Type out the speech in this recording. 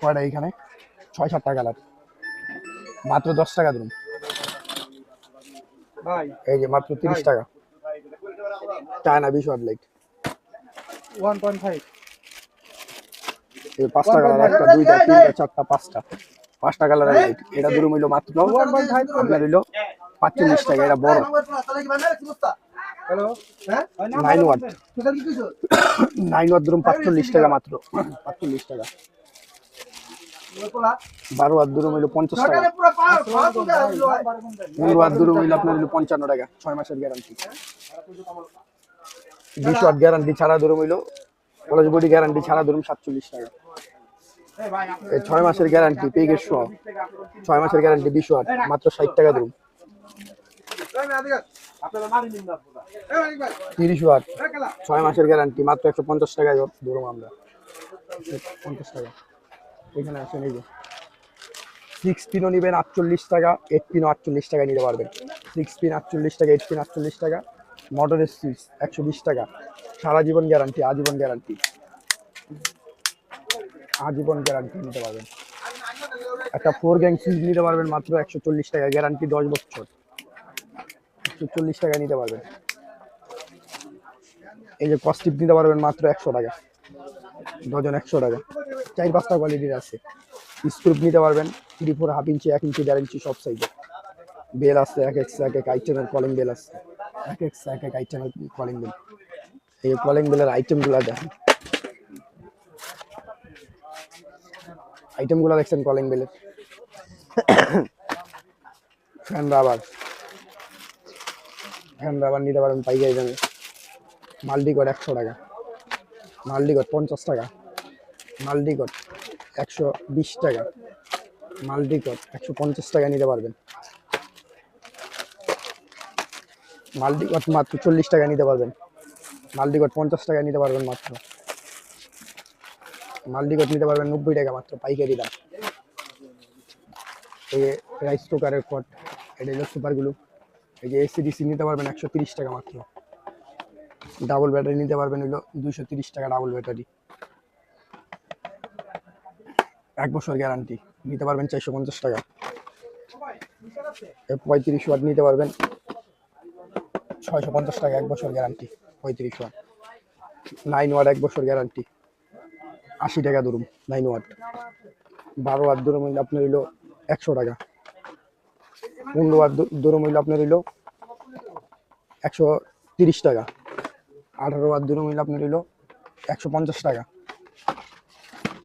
কয়টা এইখানে? ছয় সাতটা কালার। মাত্র দশ টাকা ধরুন। এই যে মাত্র তিরিশ টাকা। চায়না বিশ watt light. One point five. পাঁচটা কালার একটা দুইটা তিনটা চারটা পাঁচটা। পাঁচটা লাইট। এটা ধরুন হইল মাত্র আপনার হইল পাঁচচল্লিশ টাকা। এটা বড়। নাইন ওয়াট নাইন ওয়াট ধরুন পাঁচচল্লিশ টাকা মাত্র। পাঁচচল্লিশ টাকা। বারো হইল পঞ্চাশ টাকা। পনেরো হইল আপনার হইল পঞ্চান্ন টাকা ছয় মাসের গ্যারান্টি বিশ ওয়াট গ্যারান্টি ছাড়া ধরুন হইল। কলেজ বডি গ্যারান্টি ছাড়া ধরুন সাতচল্লিশ টাকা। এই ছয় মাসের গ্যারান্টি ছয় মাসের গ্যারান্টি বিশ ওয়াট মাত্র ষাট টাকা ধরুন তিরিশ ওয়াট। ছয় মাসের গ্যারান্টি মাত্র একশো পঞ্চাশ টাকায় ধরুন আমরা। পঞ্চাশ টাকা। এখানে আসেন এই যে। সিক্স পিনও নেবেন আটচল্লিশ টাকা এইট পিনও আটচল্লিশ টাকা নিতে পারবেন। সিক্স পিন আটচল্লিশ টাকা এইট পিন আটচল্লিশ টাকা। মোটরের সুইচ একশো বিশ টাকা। সারা জীবন গ্যারান্টি আজীবন গ্যারান্টি আজীবন গ্যারান্টি নিতে পারবেন। একটা ফোর গ্যাং সুইচ নিতে পারবেন মাত্র একশো চল্লিশ টাকা। গ্যারান্টি দশ বছর। একশো চল্লিশ টাকা নিতে পারবেন। এই যে কস্টিপ নিতে পারবেন মাত্র একশো টাকা। ডজন একশো টাকা। চার পাঁচটা কোয়ালিটির আছে। স্ক্রুপ নিতে পারবেন থ্রি ফোর হাফ ইঞ্চি এক ইঞ্চি দেড় ইঞ্চি সব সাইজে বেল আছে, এক এক এক এক আইটেমের কলিং বেল আছে। এক এক এক এক আইটেমের কলিং বেল এই যে কলিং বেলের আইটেমগুলো দেখেন। আইটেমগুলো দেখছেন কলিং বেলের ফ্যান রাবার ফ্যান রাবার নিতে পারেন, পাইকারি দামে। মাল্টিকট একশো টাকা। মাল্টিকট পঞ্চাশ টাকা। মাল্টিকট একশো বিশ টাকা। মাল্টিকট একশো পঞ্চাশ টাকা নিতে পারবেন। মাল্টিকট মাত্র চল্লিশ টাকা নিতে পারবেন। মাল্টিকট পঞ্চাশ টাকা নিতে পারবেন মাত্র। মাল্টিকট নিতে পারবেন নব্বই টাকা মাত্র পাইকারি দাম। এই রাইস কুকারের কট এটা হলো সুপারগুলো এই যে এসিডিসি নিতে পারবেন একশো টাকা মাত্র। ডাবল ব্যাটারি নিতে পারবেন হলো দুইশো টাকা ডাবল ব্যাটারি এক বছর গ্যারান্টি নিতে পারবেন চারশো পঞ্চাশ টাকা। পঁয়ত্রিশ ওয়াট নিতে পারবেন ছয়শো পঞ্চাশ টাকা এক বছর গ্যারান্টি পঁয়ত্রিশ ওয়াট নাইন ওয়াট এক বছর গ্যারান্টি আশি টাকা ধরুন নাইন ওয়াট বারো ওয়াট ধরুন আপনার হইল একশো টাকা। পনেরো আর দুরো মহিলা আপনার হইল একশো তিরিশ টাকা। আঠারো আর দুরো মহিলা আপনার হইল একশো পঞ্চাশ টাকা।